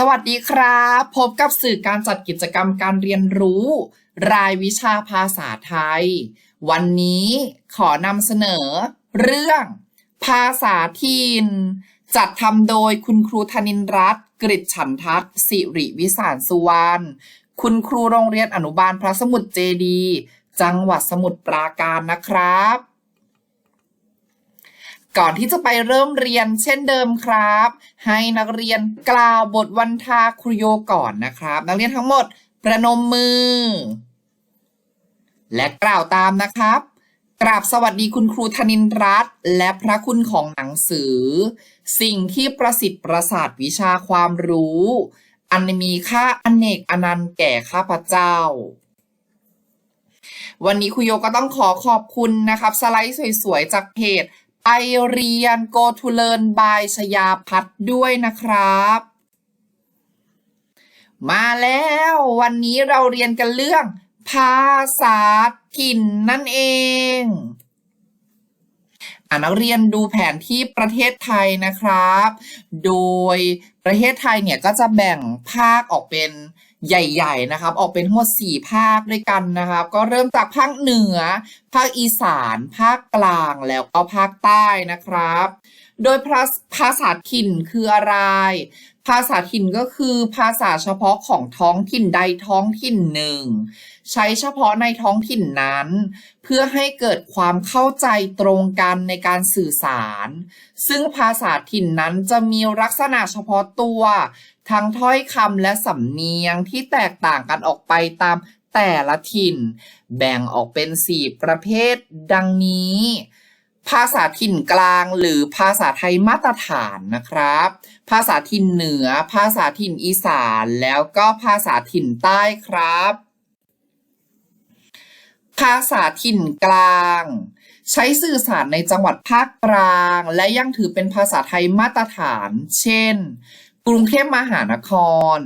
สวัสดีครับ พบกับสื่อการจัดกิจกรรมการเรียนรู้ รายวิชาภาษาไทย วันนี้ขอนำเสนอ เรื่อง ภาษาถิ่นจัดทำโดยคุณครูธนินรัตน์กริชฉันทัศน์สิริวิสารสุวรรณคุณครูโรงเรียนอนุบาลพระสมุทรเจดี จังหวัดสมุทรปราการนะครับ ก่อนที่จะไปเริ่มเรียนเช่นเดิมครับ ให้นักเรียนกล่าวบทวันทาครุโยก่อนนะครับ นักเรียนทั้งหมดประนมมือ และกล่าวตามนะครับกราบสวัสดีคุณครูธนินรัตน์และพระคุณของหนังสือ สิ่งที่ประสิทธิ์ประสาทวิชาความรู้ อันมีค่าอนเนกอนันต์แก่ข้าพเจ้า วันนี้ครูโยก็ต้องขอขอบคุณนะครับ สไลด์สวยๆ จากเพจ ไปเรียน Go to Learn by ชยาพัฒด้วยนะครับ มาแล้ววันนี้เราเรียนกันเรื่อง ภาษาถิ่นนั่นเองอ่านักเรียนดูแผนที่ประเทศไทยนะครับ โดยประเทศไทยเนี่ยก็จะแบ่งภาคออกเป็น ใหญ่ๆนะครับ ออกเป็นทั้งหมดสี่ภาคด้วยกันนะครับ ก็เริ่มจากภาคเหนือ ภาคอีสาน ภาคกลางแล้วก็ภาคใต้นะครับ โดยภาภาษาถิ่นคืออะไร ภาษาถิ่นก็คือภาษาเฉพาะของท้องถิ่นใดท้องถิ่นหนึ่ง ใช้เฉพาะในท้องถิ่นนั้น เพื่อให้เกิดความเข้าใจตรงกันในการสื่อสาร ซึ่งภาษาถิ่นนั้นจะมีลักษณะเฉพาะตัว ทั้งถ้อยคำและสำเนียงที่แตกต่างกันออกไปตามแต่ละถิ่น แบ่งออกเป็นสี่ประเภท ดังนี้ ภาษาถิ่นกลางหรือภาษาไทยมาตรฐานนะครับ ภาษาถิ่นเหนือ ภาษาถิ่นอีสาน แล้วก็ภาษาถิ่นใต้ครับ ภาษาถิ่นกลาง ใช้สื่อสารในจังหวัดภาคกลาง และยังถือเป็นภาษาไทยมาตรฐาน เช่น กรุงเทพมหานคร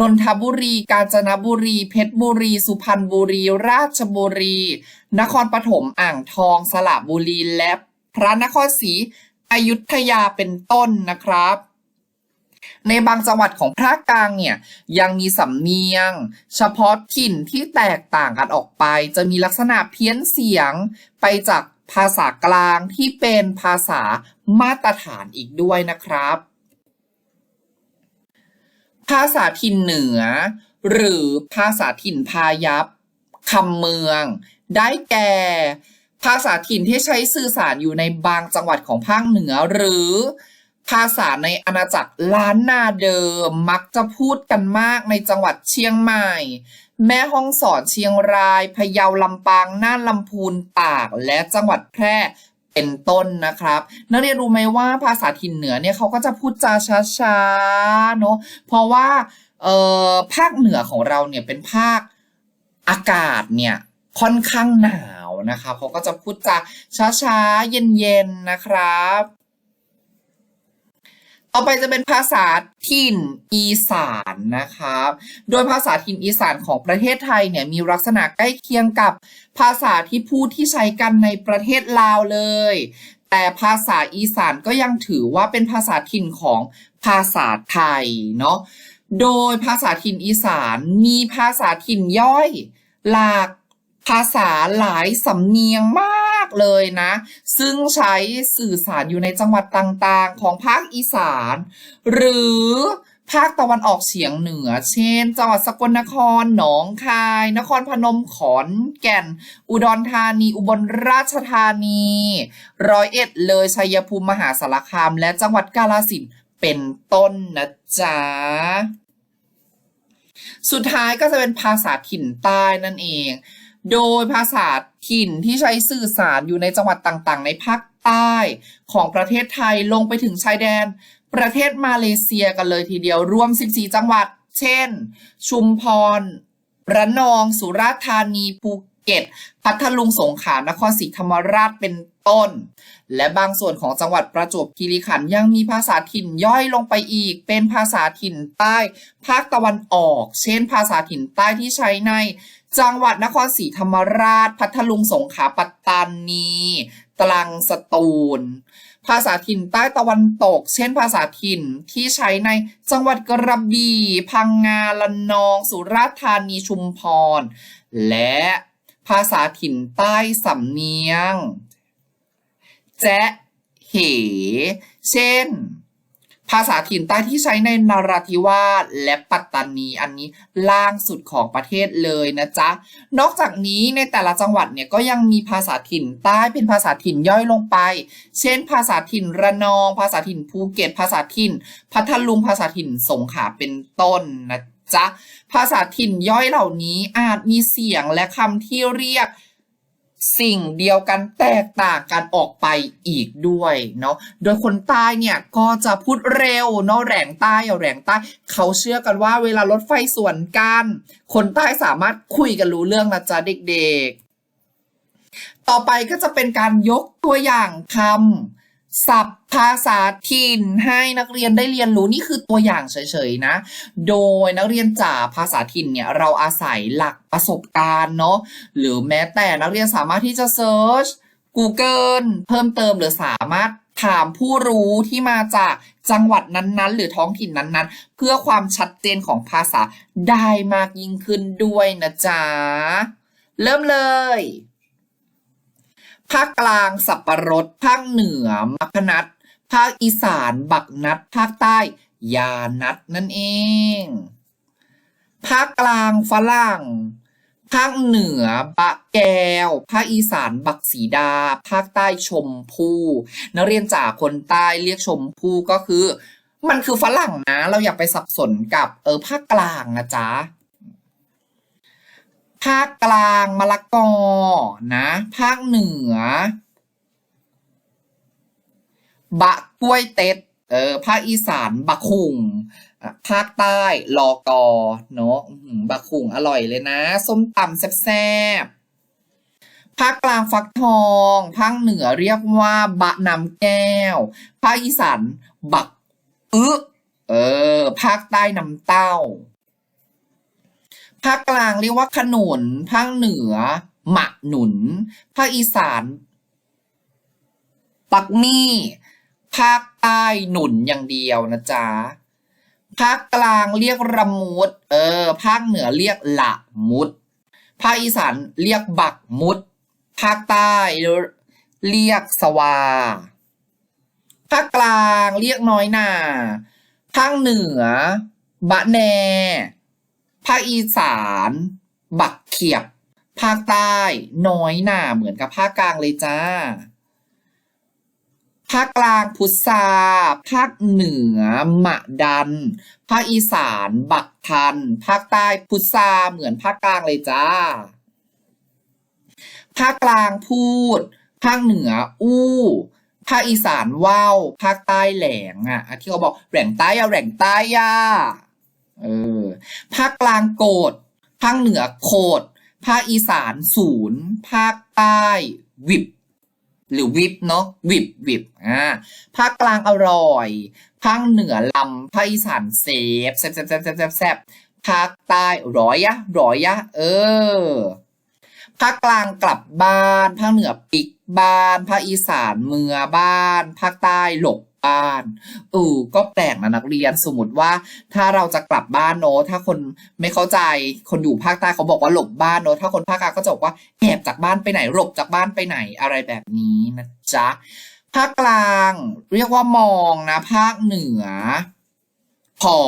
นนทบุรี กาญจนบุรี เพชรบุรี สุพรรณบุรี ราชบุรี นครปฐม อ่างทอง สระบุรี และพระนครศรีอยุธยาเป็นต้นนะครับในบางจังหวัดของภาคกลางเนี่ยยังมีสำเนียง เฉพาะถิ่นที่แตกต่างกันออกไป จะมีลักษณะเพี้ยนเสียงไปจากภาษากลางที่เป็นภาษามาตรฐานอีกด้วยนะครับ ภาษาถิ่นเหนือ หรือภาษาถิ่นพายัพคำเมือง ได้แก่ ภาษาถิ่นที่ใช้สื่อสารอยู่ในบางจังหวัดของภาคเหนือ หรือภาษาในอาณาจักรล้านนาเดิมมักจะพูดกันมากในจังหวัดเชียงใหม่ แม่ฮ่องสอนเชียงรายพะเยาลำปางน่านลำพูนตาก และจังหวัดแพร่ เป็นต้นนะครับ นักเรียนรู้ไหมว่าภาษาถิ่นเหนือเนี่ยเขาก็จะพูดจาช้าๆเนอะเพราะว่าเอ่อภาคเหนือของเราเนี่ยเป็นภาคอากาศเนี่ยค่อนข้างหนาวนะคะเขาก็จะพูดจาช้าๆเย็นๆนะครับ ต่อไปจะเป็นภาษาถิ่นอีสานนะครับ โดยภาษาถิ่นอีสานของประเทศไทยเนี่ยมีลักษณะใกล้เคียงกับ ภาษาที่พูดที่ใช้กันในประเทศลาวเลย แต่ภาษาอีสานก็ยังถือว่าเป็นภาษาถิ่นของภาษาไทยเนาะโดยภาษาถิ่นอีสานมีภาษาถิ่นย่อย หลากภาษาหลายสำเนียงมากเลยนะ ซึ่งใช้สื่อสารอยู่ในจังหวัดต่างๆ ของภาคอีสาน หรือ ภาคตะวันออกเฉียงเหนือ เช่น จังหวัดสกลนคร หนองคาย นครพนม ขอนแก่น อุดรธานี อุบลราชธานี ร้อยเอ็ด เลย ชัยภูมิ มหาสารคาม และจังหวัดกาฬสินธุ์ เป็นต้นนะจ๊ะสุดท้ายก็จะเป็นภาษาถิ่นใต้นั่นเอง โดยภาษาถิ่นที่ใช้สื่อสารอยู่ในจังหวัดต่างๆ ในภาคใต้ของประเทศไทยลงไปถึงชายแดน ประเทศมาเลเซียกันเลยทีเดียวรวม 14 จังหวัด เช่น ชุมพร ระนอง สุราษฎร์ธานีภูเก็ต พัทลุงสงขลานครศรีธรรมราชเป็นต้น และบางส่วนของจังหวัดประจวบคีรีขันธ์ยังมีภาษาถิ่นย่อยลงไปอีก เป็นภาษาถิ่นใต้ ภาคตะวันออก เช่น ภาษาถิ่นใต้ที่ใช้ใน จังหวัดนครศรีธรรมราช พัทลุงสงขลาปัตตานี ตรังสตูล ภาษาถิ่นใต้ตะวันตก เช่นภาษาถิ่นที่ใช้ในจังหวัดกระบี่ พังงาละนอง สุราษฎร์ธานีชุมพร และภาษาถิ่นใต้สำเนียง แจ๊ะเห เช่น ภาษาถิ่นใต้ที่ใช้ในนราธิวาสและปัตตานีอันนี้ล่างสุดของประเทศเลยนะจ๊ะ นอกจากนี้ในแต่ละจังหวัดเนี่ยก็ยังมีภาษาถิ่นใต้เป็นภาษาถิ่นย่อยลงไป เช่น ภาษาถิ่นระนอง ภาษาถิ่นภูเก็ต ภาษาถิ่น พัทลุง ภาษาถิ่นสงขลาเป็นต้นนะจ๊ะ ภาษาถิ่นย่อยเหล่านี้อาจมีเสียงและคำที่เรียก สิ่งเดียวกันแตกต่างกันออกไปอีกด้วยเนาะ โดยคนใต้เนี่ยก็จะพูดเร็วเนาะแหลงใต้เอาแหลงใต้ เขาเชื่อกันว่าเวลารถไฟสวนกัน คนใต้สามารถคุยกันรู้เรื่องนะจ๊ะเด็กๆ ต่อไปก็จะเป็นการยกตัวอย่างคำ ศัพท์ภาษาถิ่นให้นักเรียนได้เรียนรู้นี่คือตัวอย่างเฉยๆนะ โดยนักเรียนจ่าภาษาถิ่นเนี่ยเราอาศัยหลักประสบการณ์เนาะหรือแม้แต่นักเรียนสามารถที่จะเซิร์ช Google เพิ่มเติมหรือสามารถถามผู้รู้ที่มาจากจังหวัดนั้นๆ หรือท้องถิ่นนั้นๆ เพื่อความชัดเจนของภาษาได้มากยิ่งขึ้นด้วยนะจ๊ะ เริ่มเลย ภาคกลางสับปะรด ภาคเหนือมัคนัด ภาคอีสานบักนัด ภาคใต้ ยานัดนั่นเอง ภาคกลางฝรั่ง ภาคเหนือ บะแก้ว ภาคอีสานบักสีดา ภาคใต้ชมพู่นักเรียนจากคนใต้เรียกชมพู่ก็คือ มันคือฝรั่งนะ เราอย่าไปสับสนกับเออภาคกลางนะจ๊ะ ภาคกลางมะละกอนะ ภาคเหนือบะกล้วยเต็ดเออภาคอีสานบะคุงอะภาคใต้ลอกอเนาะบะคุงอร่อยเลยนะ ส้มตำแซ่บๆภาคกลางฟักทอง ภาคเหนือเรียกว่า บะน้ำแก้ว ภาคอีสานบักอึเออ ภาคใต้น้ำเต้า ภาคกลางเรียกว่าขนุน ภาคเหนือ หมักหนุน ภาคอีสาน ปักมี่ ภาคใต้หนุนอย่างเดียวนะจ๊ะ ภาคกลางเรียกระมุด เออ ภาคเหนือเรียกละมุด ภาคอีสานเรียกบักมุด ภาคใต้เรียกสวา ภาคกลางเรียกน้อยหนาภาคเหนือบะแน ภาคอีสาน บักเขียบ ภาคใต้ น้อยหน่าเหมือนกับภาคกลางเลยจ้า ภาคกลางพุทราภาคเหนือมะดัน ภาคอีสาน บักทัน ภาคใต้พุทราเหมือนภาคกลางเลยจ้า ภาคกลางพูด ภาคเหนืออู้ภาคอีสานว่าวภาคใต้แหลงอะอะที่เขาบอกแหลงใต้อะแหลงใต้ย่า เออภาคกลางโกดภาคเหนือโคดภาคอีสานศูนย์ภาคใต้วิบหรือวิบเนาะวิบวิบอ่าภาคกลางอร่อย ภาคเหนือลำภาคอีสานเซฟแซบแซบแซบแซบแซบแซบภาคใต้ร้อยยะร้อยยะ เออภาคกลางกลับบ้าน ภาคเหนือปิกบ้าน ภาคอีสานเมือบ้าน ภาคใต้หลบ บ้านเออก็แปลกนะนักเรียนสมมติว่าถ้าเราจะกลับบ้านเนอะถ้าคนไม่เข้าใจคนอยู่ภาคใต้เขาบอกว่าหลบบ้านเนอะถ้าคนภาคกลางก็จะบอกว่าแอบจากบ้านไปไหนหลบจากบ้านไปไหนอะไรแบบนี้นะจ๊ะภาคกลางเรียกว่ามองนะ ภาคเหนือพอ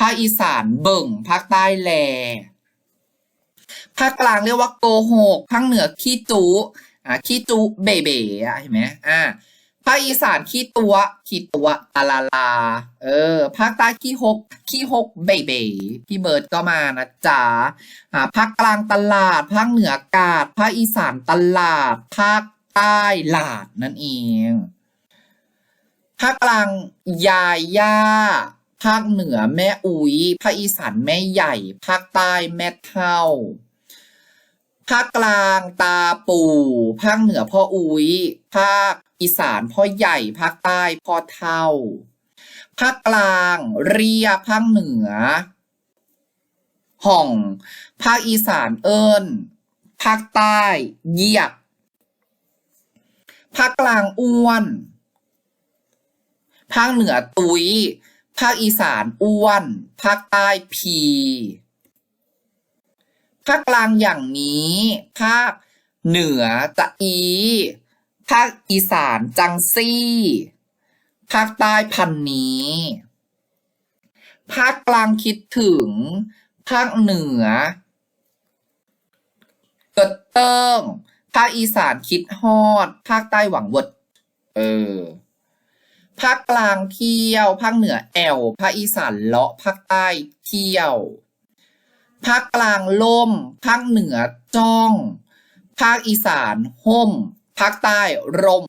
ภาคอีสานเบิ่ง ภาคใต้แลภาคกลางเรียกว่าโกหกภาคเหนือขี้จุอะขี้จุเบเบอะเห็นไหมอ่า ภาคอีสานขี้ตัวขี้ตัวตาลาลา เออ ภาคใต้ขี้หกขี้หกเบเบพี่เบิร์ดก็มานะจ๊ะอ่าภาคกลางตลาด ภาคเหนือกาด ภาคอีสานตลาด ภาคใต้หลาดนั่นเองภาคกลางยายย่า ภาคเหนือแม่อุ๋ย ภาคอีสานแม่ใหญ่ ภาคใต้แม่เท่า ภาคกลางตาปู่ ภาคเหนือพ่ออุ๋ย ภาค อีสานพ่อใหญ่ภาคใต้พ่อเท่าภาคกลางเรียภาคเหนือ ห่อง ภาคอีสานเอิญภาคใต้เยียกภาคกลางอ้วน ภาคเหนือตุย ภาคอีสานอ้วน ภาคใต้พี ภาคกลางอย่างนี้ ภาคเหนือจะอี ภาคอีสานจังซี่ ภาคใต้พันนี้ ภาคกลางคิดถึง ภาคเหนือเกิดเติ้งภาคอีสานคิดฮอด ภาคใต้หวังวด เออ ภาคกลางเที่ยว ภาคเหนือแอว ภาคอีสานเลาะ ภาคใต้เที่ยว ภาคกลางล่ม ภาคเหนือจ้อง ภาคอีสานห่ม ภาคใต้ร่ม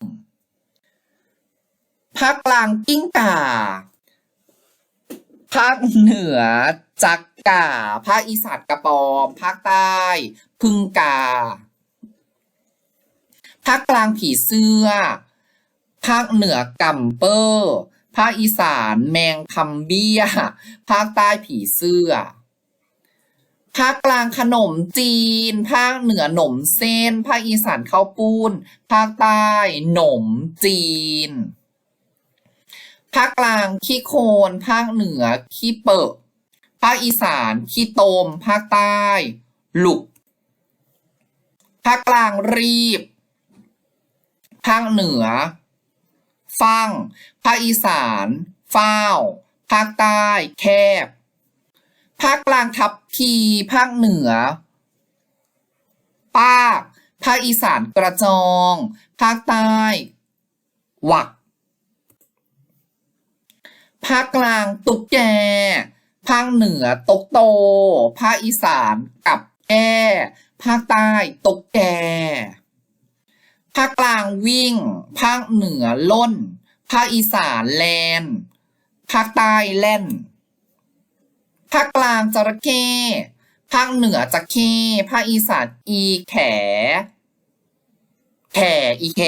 ภาคกลางกิ้งก่า ภาคเหนือจักก่า ภาคอีสานกระปอม ภาคใต้ พึ่งกา ภาคกลางผีเสื้อ ภาคเหนือกัมเปอร์ ภาคอีสานแมงคำเบี้ย ภาคใต้ผีเสื้อ ภาคกลางขนมจีน ภาคเหนือหนมเส้น ภาคอีสานข้าวปุ้น ภาคใต้หนมจีน ภาคกลางขี้โคลนภาคเหนือขี้เปิกภาคอีสานขี้โตม ภาคใต้ หลุก ภาคกลางรีบ ภาคเหนือ ฟัง ภาคอีสานฟ้าวภาคใต้ แคบ ภาคกลางทับพี ภาคเหนือ ปาก ภาคอีสานกระจอง ภาคใต้หวัก ภาคกลางตุกแก ภาคเหนือตกโต ภาคอีสานกับแก้ภาคใต้ตกแก ภาคกลางวิ่ง ภาคเหนือล่น ภาคอีสานแลน ภาคใต้แล่น ภาคกลางจระเข้ภาคเหนือจะเข้ภาคอีสานอีแข แขอีแข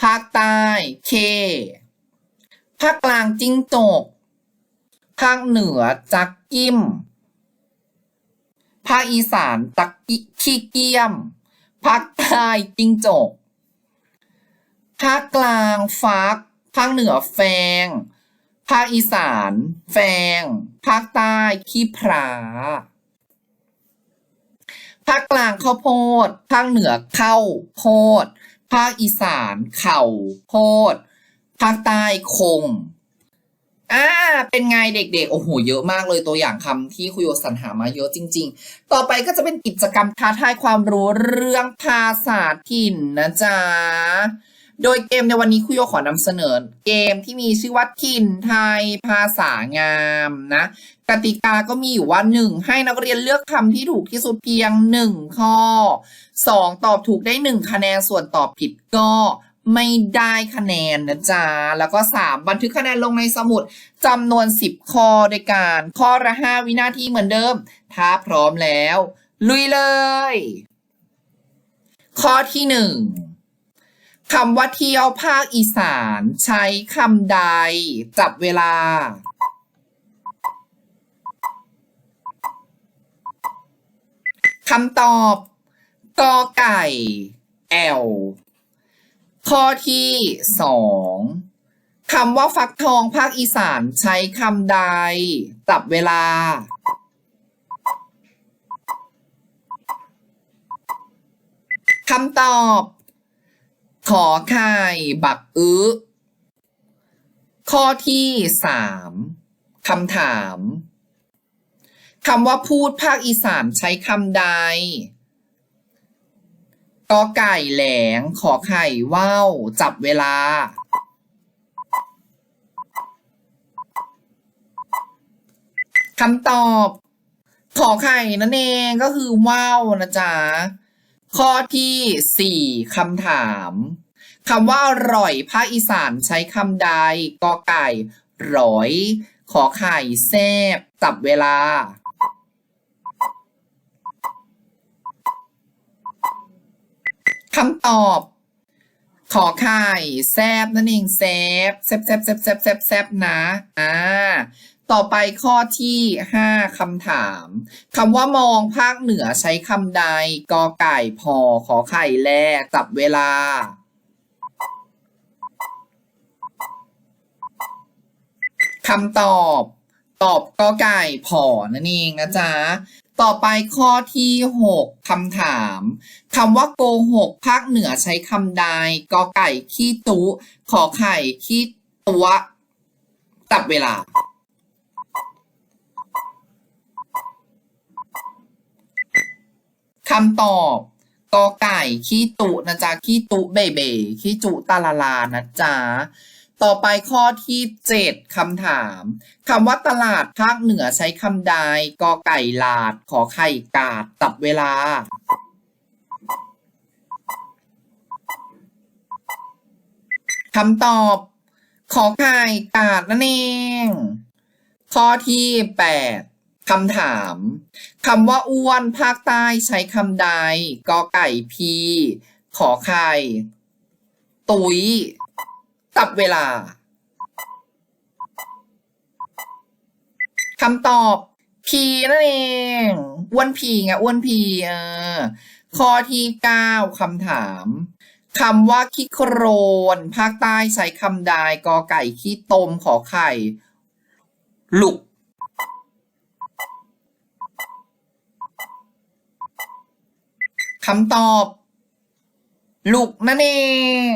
ภาคใต้เคภาคกลางจิ้งจก ภาคเหนือจักกิ้ม ภาคอีสานตักขี้เกียม ภาคใต้จิ้งจก ภาคกลางฟัก ภาคเหนือแฟง ภาคอีสาน แฟง ภาคใต้ขี้พราภาคกลางข้าวโพด ภาคเหนือเข้าโพด ภาคอีสานเข่าโพด ภาคใต้คงอ่าเป็นไงเด็กๆ โอ้โห เยอะมากเลยตัวอย่างคำที่คุยโยสรรหามาเยอะจริง ๆ ต่อไปก็จะเป็นกิจกรรมท้าทายความรู้เรื่องภาษาถิ่นนะจ๊ะ โดยเกมในวันนี้คุยโยขอนำเสนอ เกมที่มีชื่อว่าถิ่นไทยภาษางามนะกติกาก็มีอยู่ว่า 1. ให้นักเรียนเลือกคำที่ถูกที่สุดเพียง 1 ข้อ 2. ตอบถูกได้ 1 คะแนนส่วนตอบผิดก็ไม่ได้คะแนนนะจ๊ะ แล้วก็ 3. บันทึกคะแนนลงในสมุดจำนวน 10 ข้อด้วยกันข้อละ 5 วินาทีเหมือนเดิม ถ้าพร้อมแล้ว ลุยเลย ข้อที่ 1 คำว่าเที่ยวภาคอีสาน ใช้คำใด จับเวลา คำตอบกอไก่ แอล ข้อที่สองคำว่าฟักทองภาคอีสานใช้คำใด จับเวลา คำตอบ ขอไข่ บักอึข้อที่สามคำถามคำว่าพูดภาคอีสานใช้คำใดกอไก่แหลง ขอไข่ว่าวจับเวลา คำตอบ ขอไข่นั่นเองก็คือว่าวนะจ๊ะ ข้อที่สี่คำถามคำว่าอร่อยภาคอีสานใช้คำใดกอไก่ร้อย ขอไข่แซบจับเวลา คำตอบ ขอไข่แซบนั่นเองแซบแซบแซบแซบแซบแซบนะ อ่า ต่อไปข้อที่ 5 คำถามคำว่ามองภาคเหนือใช้คำใดกอไก่พอขอไข่แลกจับเวลา คำตอบ ตอบกอไก่พอนั่นเองนะจ๊ะ ต่อไปข้อที่ 6 คำถามคำว่าโกหกภาคเหนือใช้คำใดกอไก่ขี้ตุ ขอไข่ขี้ตัวจับเวลา คำตอบกอไก่ขี้ตุนะจ๊ะขี้ตุเบเบขี้จุตาลาลานะจ๊ะต่อไปข้อที่เจ็ดคำถามคำว่าตลาดภาคเหนือใช้คำใดกอไก่ลาด ขอไข่กาดตับเวลาคำตอบ ขอไข่กาดนั่นเอง ข้อที่แปด คำถามคำว่าอ้วนภาคใต้ใช้คำใดกอไก่พี ขอไข่ ตุ๋ยตับเวลาคำตอบพีนั่นเองอ้วนพีไงอ้วนพีเออข้อที่เก้าคำถามคำว่าขี้โครน ภาคใต้ใช้คำใดกอไก่ขี้ตมขอไข่ลุก คำตอบลุกนั่นเอง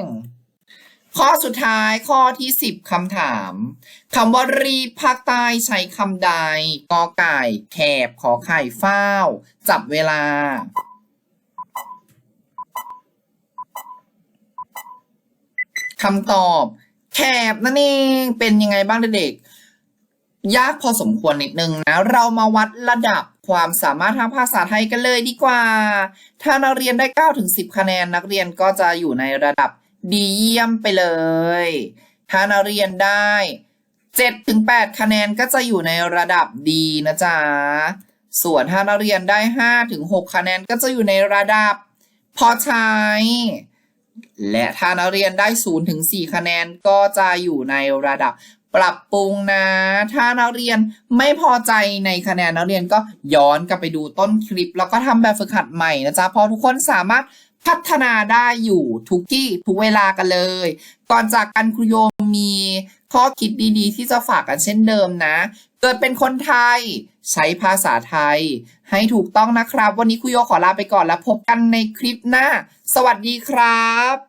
ข้อสุดท้ายข้อที่สิบคำถามคำว่ารีภาคใต้ใช้คำใดกอไก่แคบขอไข่เฝ้า จับเวลาคำตอบแคบนั่นเองเป็นยังไงบ้างเด็กๆยากพอสมควรนิดนึงนะ เรามาวัดระดับ ความสามารถทางภาษาไทยกันเลยดีกว่า ถ้านักเรียนได้ 9 ถึง 10 คะแนน นักเรียนก็จะอยู่ในระดับดีเยี่ยมไปเลย ถ้านักเรียนได้ 7 ถึง 8 คะแนนก็จะอยู่ในระดับดีนะจ๊ะ ส่วนถ้านักเรียนได้ 5 ถึง 6 คะแนนก็จะอยู่ในระดับพอใช้ และถ้านักเรียนได้ 0 ถึง 4 คะแนนก็จะอยู่ในระดับ ปรับปรุงนะ ถ้านักเรียนไม่พอใจในคะแนนนักเรียนก็ย้อนกลับไปดูต้นคลิป แล้วก็ทำแบบฝึกหัดใหม่นะจ๊ะเพราะทุกคนสามารถพัฒนาได้อยู่ทุกที่ทุกเวลากันเลย ก่อนจากกันครูโยมมีข้อคิดดีๆ ที่จะฝากกันเช่นเดิมนะ เกิดเป็นคนไทย ใช้ภาษาไทย ให้ถูกต้องนะครับ วันนี้ครูโยขอลาไปก่อนแล้วพบกันในคลิปหน้า สวัสดีครับ